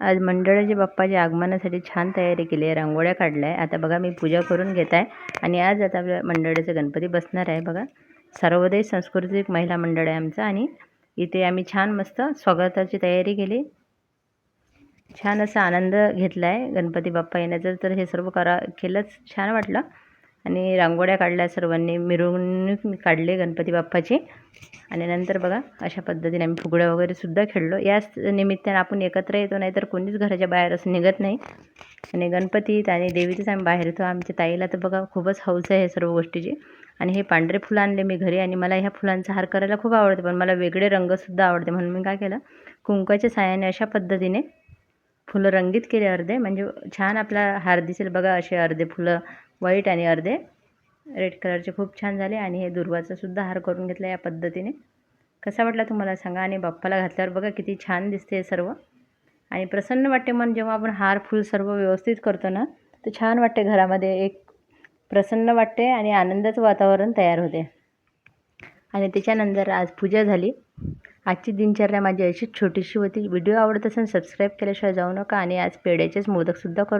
आज मंडळाचे बाप्पाच्या आगमनासाठी छान तयारी केली आहे रांगोळ्या काढल्या आहे. आता बघा मी पूजा करून घेत आहे. आणि आज आता आपल्या मंडळाचं गणपती बसणार आहे. बघा सर्वोदय सांस्कृतिक महिला मंडळ आहे आमचं. आणि इथे आम्ही छान मस्त स्वागताची तयारी केली. छान असा आनंद घेतला आहे गणपती बाप्पा येण्याचा. तर हे सर्व करा केलंच. छान वाटलं. आणि रांगोळ्या काढल्या सर्वांनी. मिरवणूक काढले गणपती बाप्पाची. आणि नंतर बघा अशा पद्धतीने आम्ही फुगड्या वगैरे सुद्धा खेळलो. याच निमित्ताने आपण एकत्र येतो नाही तर कोणीच घराच्या बाहेर असं निघत नाही. आणि गणपतीत आणि देवीतच आम्ही बाहेर येतो. आमच्या ताईला तर बघा खूपच हौस आहे सर्व गोष्टीची. आणि हे पांढरे फुलं आणले मी घरी आणि मला ह्या फुलांचा हार करायला खूप आवडते पण मला वेगळे रंगसुद्धा आवडते म्हणून मी काय केलं कुंकाच्या साह्याने अशा पद्धतीने फुलं रंगीत केले अर्धे. म्हणजे छान आपला हार दिसेल. बघा असे अर्धे फुलं व्हाईट आणि अर्धे. रेड कलरचे खूप छान झाले आणि हे दुर्वाचासुद्धा हार करून घेतला या पद्धतीने. कसा वाटला तुम्हाला सांगा आणि बाप्पाला घातल्यावर बघा किती छान दिसते हे सर्व. आणि प्रसन्न वाटते मन जेव्हा आपण हार फुल सर्व व्यवस्थित करतो ना तर छान वाटते घरामध्ये एक प्रसन्न वाटते आणि आनंदाचं वातावरण तयार होते. आणि त्याच्यानंतर आज पूजा झाली. आजची दिनचर्या माझी अशीच छोटीशी होती. व्हिडिओ आवडत असेल सबस्क्राईब केल्याशिवाय जाऊ नका आणि आज पेढ्याचेच मोदकसुद्धा करून